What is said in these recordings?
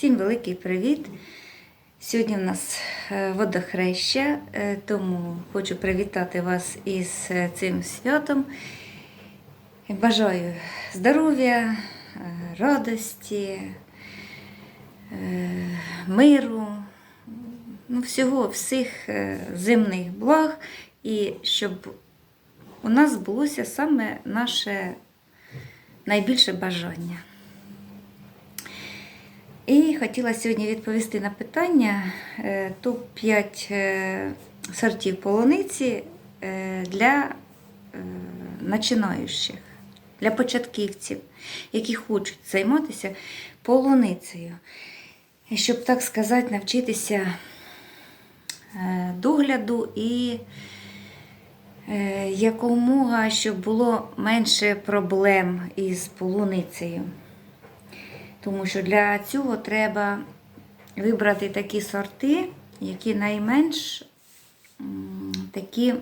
Всім великий привіт! Сьогодні у нас е, водохреща, е, тому хочу привітати вас із е, цим святом. Бажаю здоров'я, радості, миру, ну, всього, всіх земних благ, і щоб у нас збулося саме наше найбільше бажання. І хотіла сьогодні відповісти на питання е, топ-5 сортів полуниці е, для е, починаючих, для початківців, які хочуть займатися полуницею. Щоб, так сказати, навчитися е, догляду і е, якомога, щоб було менше проблем із полуницею. Тому що для цього треба вибрати такі сорти, які найменш такі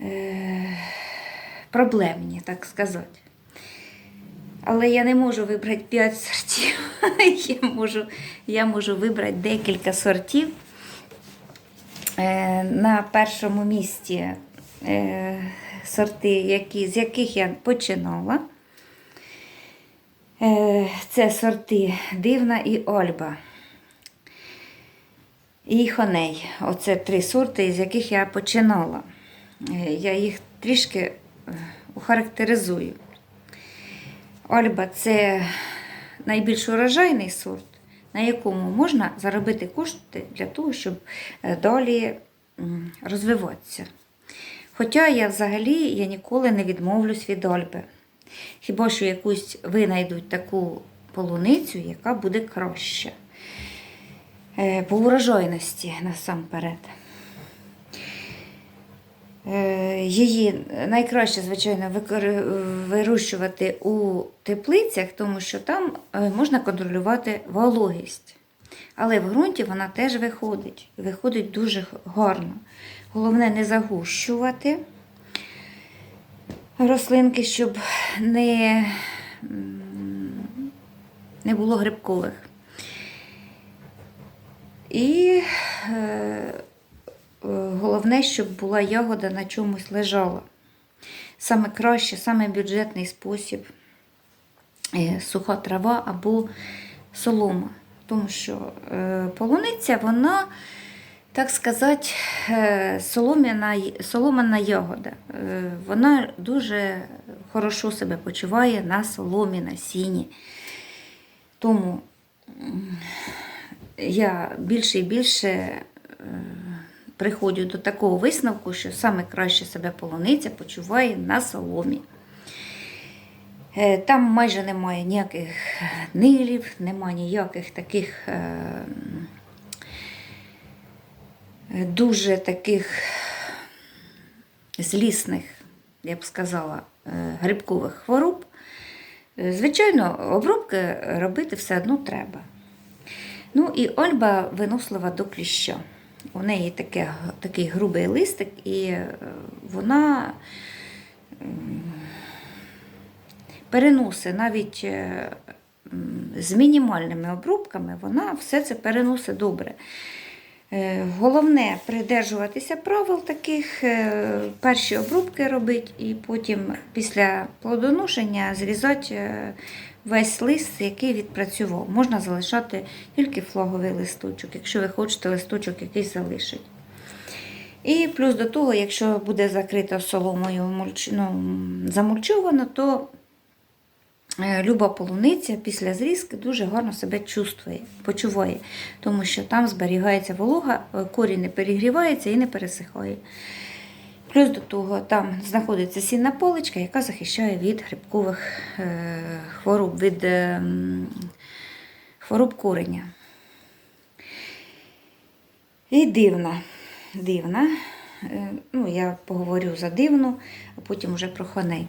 е, проблемні, так сказати. Але я не можу вибрати 5 сортів. Я можу, я можу вибрати декілька сортів. Е, на першому місці е, сорти, які, з яких я починала. Е, Це сорти Дивна і Ольба. І Хоней. Оце три сорти, з яких я починала. Е, Я їх трішки е, охарактеризую. Ольба це найбільш урожайний сорт, на якому можна заробити кошти для того, щоб е, далі розвиватися. Хоча я взагалі я ніколи не відмовлюсь від Ольби. Хіба що якусь винайдуть таку полуницю, яка буде краща. Е, По урожайності насамперед. Е, Її найкраще, звичайно, вирощувати у теплицях, тому що там е, можна контролювати вологість. Але в ґрунті вона теж виходить. Виходить дуже гарно. Головне не загущувати рослинки, щоб не, не було грибкових. І е, головне, щоб була ягода на чомусь лежала. Саме краще, саме бюджетний спосіб е, суха трава або солома. Тому що е, полуниця, вона, так сказати, е, солом'яна, соломана ягода. Е, Вона дуже хорошо себе почуває на соломі, на сіні. Тому я більше і більше е, приходжу до такого висновку, що саме краще себе полуниця почуває на соломі. Там майже немає ніяких нилів, немає ніяких таких дуже таких злісних, я б сказала, е, грибкових хвороб. Е, Звичайно, обробки робити все одно треба. Ну і Ольба винослива до кліща. У неї таке, такий грубий листик, і е, вона переносить навіть е, з мінімальними обробками, вона все це переносить добре. Е, Головне придержуватися правил таких, е, перші обробки робити, і потім після плодоношення зрізати е, весь лист, який відпрацював. Можна залишати тільки флаговий листочок, якщо ви хочете листочок якийсь залишити. І плюс до того, якщо буде закрита соломою мульч- ну, замульчовано, то люба полуниця після зрізки дуже гарно себе чувствує, почуває, тому що там зберігається волога, е, корінь не перегрівається і не пересихає. Плюс до того там знаходиться сінна поличка, яка захищає від грибкових е, хвороб, від е, хвороб кореня. І дивна. Дивна. Е, Ну, я поговорю за дивну, а потім вже про хоней.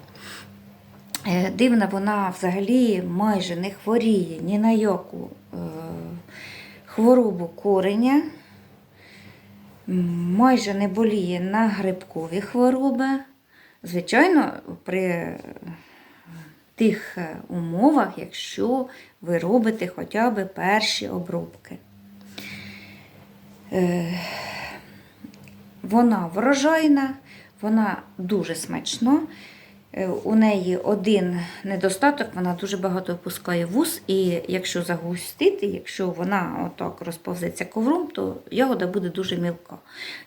Е, Дивна вона взагалі майже не хворіє ні на яку е, хворобу кореня, майже не боліє на грибкові хвороби. Звичайно, при тих е, умовах, якщо ви робите хоча б перші обробки. Вона врожайна, вона дуже смачна. Е, У неї один недостаток, вона дуже багато опускає вуз, і якщо загустити, якщо вона отак розповзеться ковром, то ягода буде дуже мілка.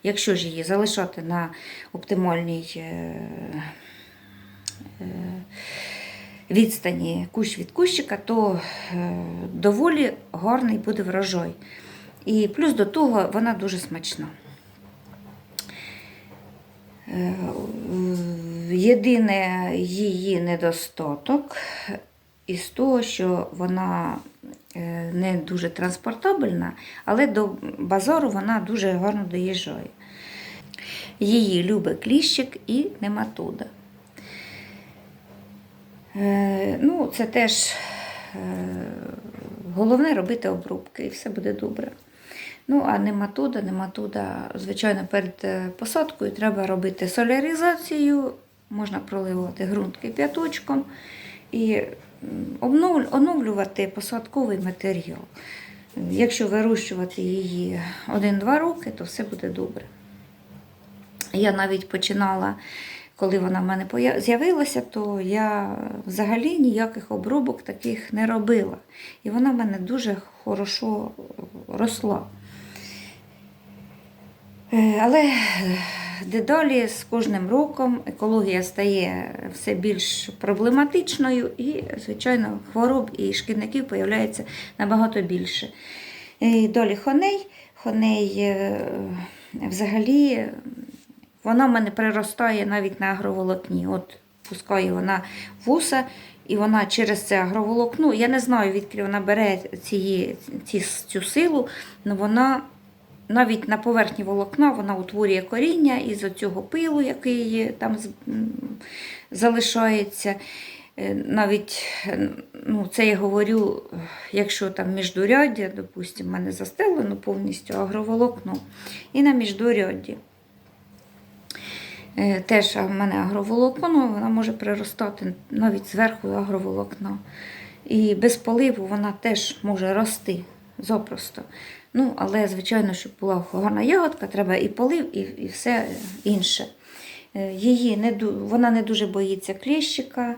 Якщо ж її залишати на оптимальній е, е, відстані кущ від кущика, то доволі гарний буде врожай. І плюс до того вона дуже смачна. Єдине її недостаток із того, що вона е, не дуже транспортабельна, але до базару вона дуже гарно доїжджає. Її любить кліщик і нематода. Е, Ну, це теж е, головне робити обробки, і все буде добре. Ну, а нематода, нематода, звичайно, перед посадкою треба робити соляризацію, можна проливати ґрунт кип'яточком і оновлювати посадковий матеріал. Якщо вирощувати її 1-2 роки, то все буде добре. Я навіть починала, коли вона в мене з'явилася, то я взагалі ніяких обробок таких не робила. І вона в мене дуже хорошо росла. Е, Але е, дедалі з кожним роком екологія стає все більш проблематичною і, звичайно, хвороб і шкідників появляється набагато більше. І далі хоней. Хоней е, взагалі вона в мене приростає навіть на агроволокні. От пускає вона вуса, і вона через це агроволокно. Я не знаю, відки вона бере цієї, ці, цю силу, але вона навіть на поверхні волокна вона утворює коріння із цього пилу, який там залишається. Е, Навіть е, ну, це я говорю, якщо там міждуряддя, допустимо, в мене застелено повністю агроволокно, і на міждурядді. Е, Теж в мене агроволокно, вона може приростати навіть зверху агроволокна. І без поливу вона теж може рости запросто. Ну, але, звичайно, щоб була гарна ягодка, треба і полив, і, і все інше. Е, Її не, вона не дуже боїться кліщика,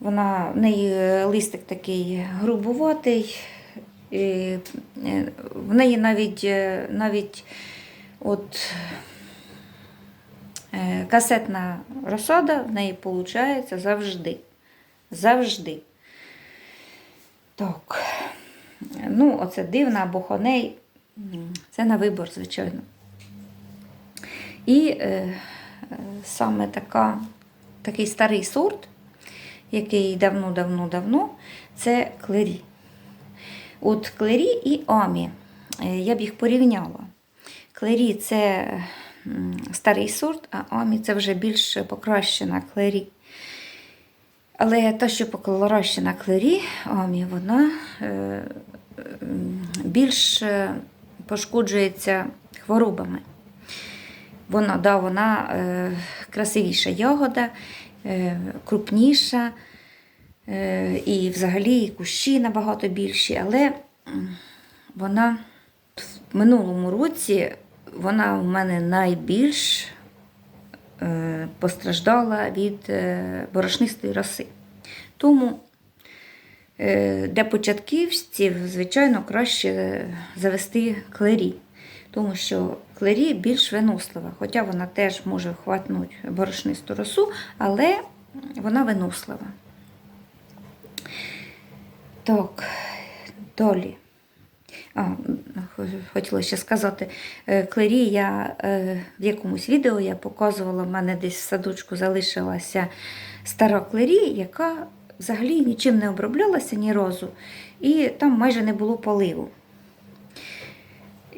в неї листик такий грубуватий. І, е, в неї навіть, е, навіть от, касетна розсада в неї виходить завжди. Завжди. Так. Ну, оце дивна або хоней. Це на вибор, звичайно. І е, е, саме така, такий старий сорт, який давно-давно-давно, це клері. От клері і амі. Е, Я б їх порівняла. Клері це старий сорт, а амі це вже більш покращена клері. Але та, що покращена клері, амі, вона е, більш е, пошкоджується хворобами. Вона, да, вона е, красивіша ягода, е, крупніша, е, і взагалі і кущі набагато більші, але вона в минулому році вона в мене найбільш е, постраждала від е, борошнистої роси. Тому для початківців, звичайно, краще завести клері, тому що клері більш винослива, хоча вона теж може хватнути борошнисту росу, але вона винослива. Так, далі. А, хотіла ще сказати, е, клері я е, в якомусь відео я показувала, в мене десь в садочку залишилася стара клері, яка взагалі нічим не оброблялася ні разу, і там майже не було поливу.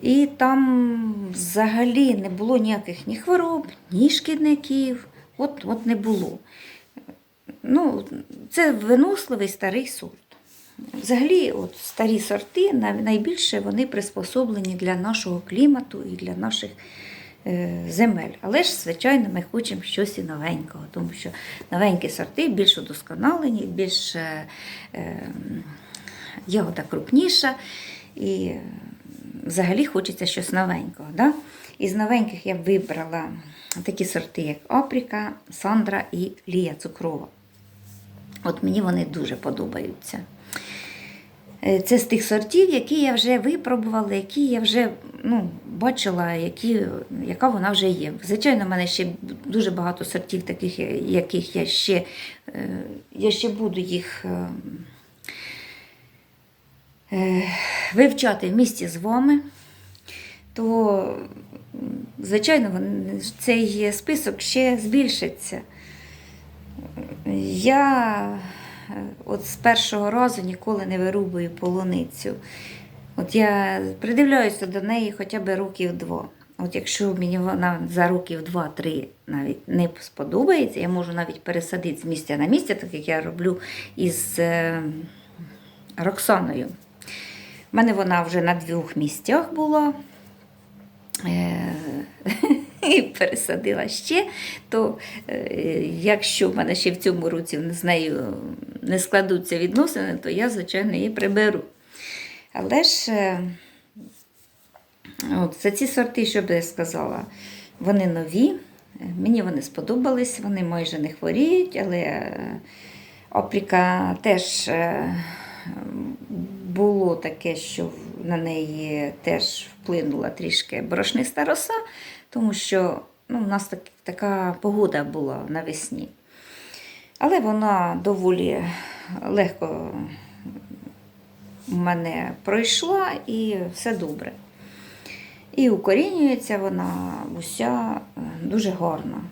І там взагалі не було ніяких ні хвороб, ні шкідників. От, от не було. Ну, це виносливий старий сорт. Взагалі, от старі сорти найбільше вони приспособлені для нашого клімату і для наших земель. Але ж, звичайно, ми хочемо щось і новенького, тому що новенькі сорти більш удосконалені, більш е, е, ягода крупніша. І е, взагалі хочеться щось новенького. Да? Із новеньких я вибрала такі сорти, як Опріка, Сандра і Лія Цукрова. От мені вони дуже подобаються. Е, Це з тих сортів, які я вже випробувала, які я вже ну, бачила, які, яка вона вже є. Звичайно, в мене ще дуже багато сортів, таких, яких я ще, е, я ще буду їх е, е, вивчати в місті з вами. То, звичайно, цей список ще збільшиться. Я е, от з першого разу ніколи не вирубую полуницю. От я придивляюся до неї хоча б років два. От якщо мені вона за років два-три навіть не сподобається, я можу навіть пересадити з місця на місце, так як я роблю із е, Роксаною. У мене вона вже на двох місцях була. Е, і пересадила ще, то е, якщо в мене ще в цьому році з нею не складуться відносини, то я, звичайно, її приберу. Але ж е, от, за ці сорти, що би я сказала, вони нові, мені вони сподобались, вони майже не хворіють, але опріка теж було таке, що на неї теж вплинула трішки борошниста роса, тому що ну, у нас так, така погода була навесні. Але вона доволі легко в мене пройшла і все добре. І укорінюється вона уся е, дуже гарно.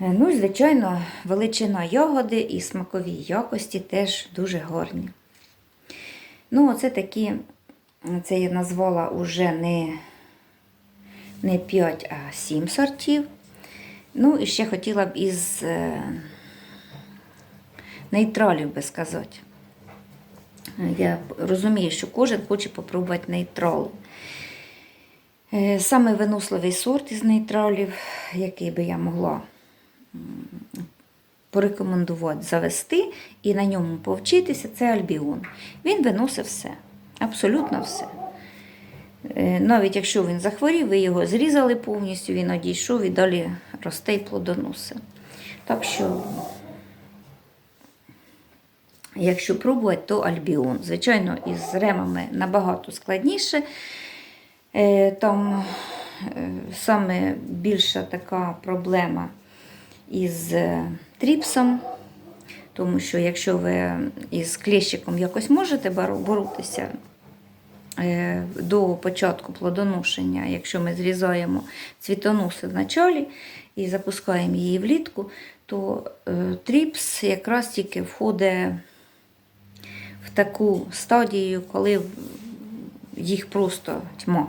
Ну, звичайно, величина ягоди і смакові якості теж дуже гарні. Ну, оце такі, це я назвала уже не, не 5, а 7 сортів. Ну, і ще хотіла б із е, нейтралів би сказати. Я розумію, що кожен хоче попробувати нейтрал. Е, Саме виносливий сорт із нейтралів, який би я могла порекомендувати завести і на ньому повчитися, це альбіон. Він виносить все, абсолютно все. Е, Навіть якщо він захворів, ви його зрізали повністю, він одійшов і далі росте і плодоносить. Так що, якщо пробувати, то альбіон. Звичайно, із ремами набагато складніше. Е, Там е, саме більша така проблема із е, тріпсом, тому що якщо ви із клещиком якось можете боротися е, до початку плодоношення, якщо ми зрізаємо цвітоноси в началі і запускаємо її влітку, то е, тріпс якраз тільки входить в таку стадію, коли їх просто тьма.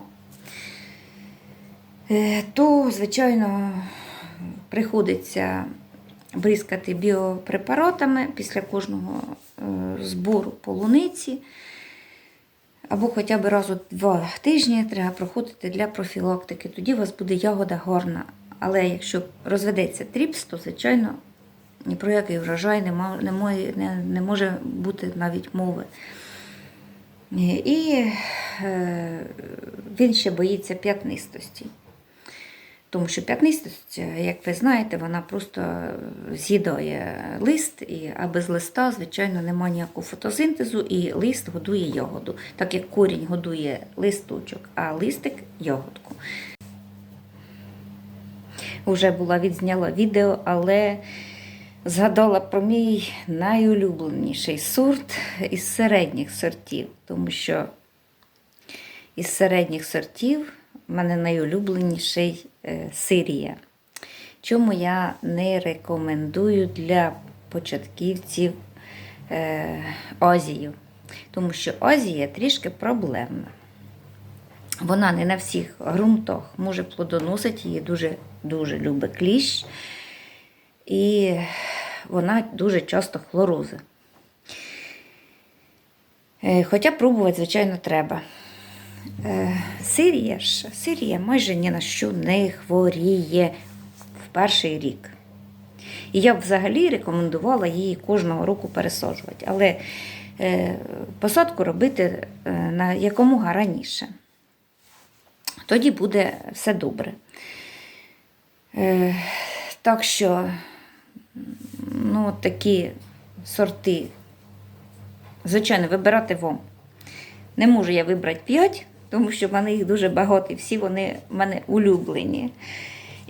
То, звичайно, приходиться бризкати біопрепаратами після кожного е, збору полуниці. Або хоча б раз у два тижні треба проходити для профілактики. Тоді у вас буде ягода гарна. Але якщо розведеться тріпс, то, звичайно, ні про який врожай не, може бути навіть мови. І е, він ще боїться п'ятнистості. Тому що п'ятнистость, як ви знаєте, вона просто з'їдає лист, і, а без листа, звичайно, немає ніякого фотосинтезу, і лист годує ягоду, так як корінь годує листочок, а листик ягодку. Уже була відзняла відео, але згадала про мій найулюбленіший сорт із середніх сортів, тому що із середніх сортів в мене найулюбленіший е, Сирія. Чому я не рекомендую для початківців е, Азію? Тому що Азія трішки проблемна. Вона не на всіх ґрунтах може плодоносити, її дуже, дуже любить кліщ. І вона дуже часто хлорозить. Е, Хоча пробувати, звичайно, треба. Е, Сирія ж, Сирія майже ні на що не хворіє в перший рік. І я б взагалі рекомендувала її кожного року пересаджувати, але е, посадку робити е, на якомога раніше. Тоді буде все добре. Так що, ну, такі сорти, звичайно, вибирати вам. Не можу я вибрати 5, тому що в мене їх дуже багато, і всі вони в мене улюблені.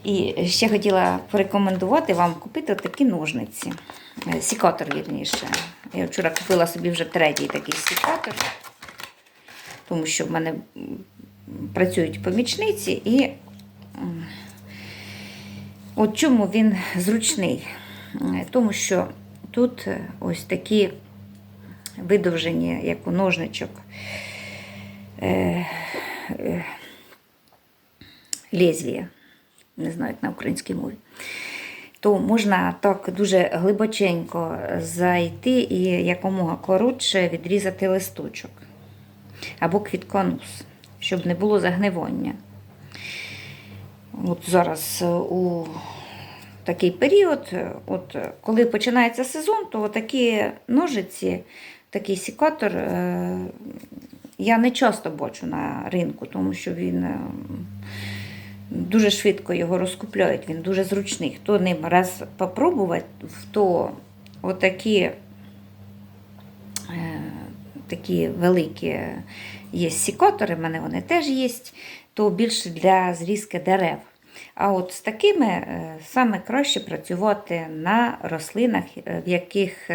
І ще хотіла порекомендувати вам купити такі ножниці. Е, Сікатор, вірніше. Я вчора купила собі вже третій такий сікатор, тому що в мене працюють помічниці, і от чому він зручний? Е, Тому що тут е, ось такі видовжені, як у ножничок, е, е, лезвія. Не знаю, як на українській мові. То можна так дуже глибоченько зайти і якомога коротше відрізати листочок або квітконус, щоб не було загнивання. От зараз е, у такий період, от коли починається сезон, то такі ножиці, такий сікатор е, я не часто бачу на ринку, тому що він е, дуже швидко його розкупляють, він дуже зручний. Хто ним раз попробувати, то отакі е, такі великі є сікатори, в мене вони теж є, то більше для зрізки дерев. А от з такими е, саме краще працювати на рослинах, в яких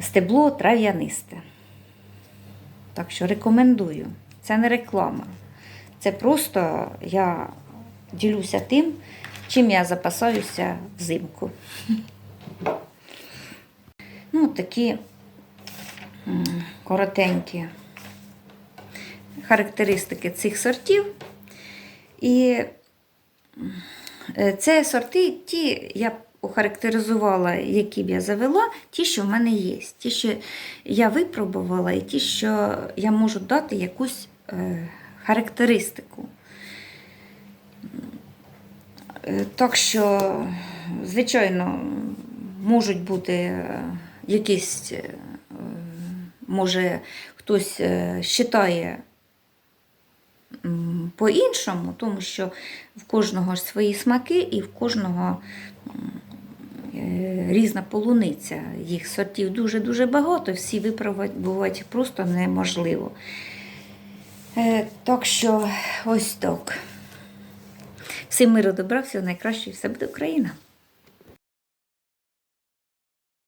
стебло трав'янисте. Так що рекомендую. Це не реклама. Це просто я ділюся тим, чим я запасаюся взимку. Ну, такі коротенькі характеристики цих сортів. І е, це сорти, ті я охарактеризувала, які б я завела, ті, що в мене є. Ті, що я випробувала, і ті, що я можу дати якусь е, характеристику. Е, Так що, звичайно, можуть бути е, якісь, може, хтось вважає по-іншому, тому що в кожного свої смаки і в кожного різна полуниця. Їх сортів дуже-дуже багато, всі випробувати просто неможливо. Е, Так що ось так. Всім миру добра, всього найкращого, все буде Україна!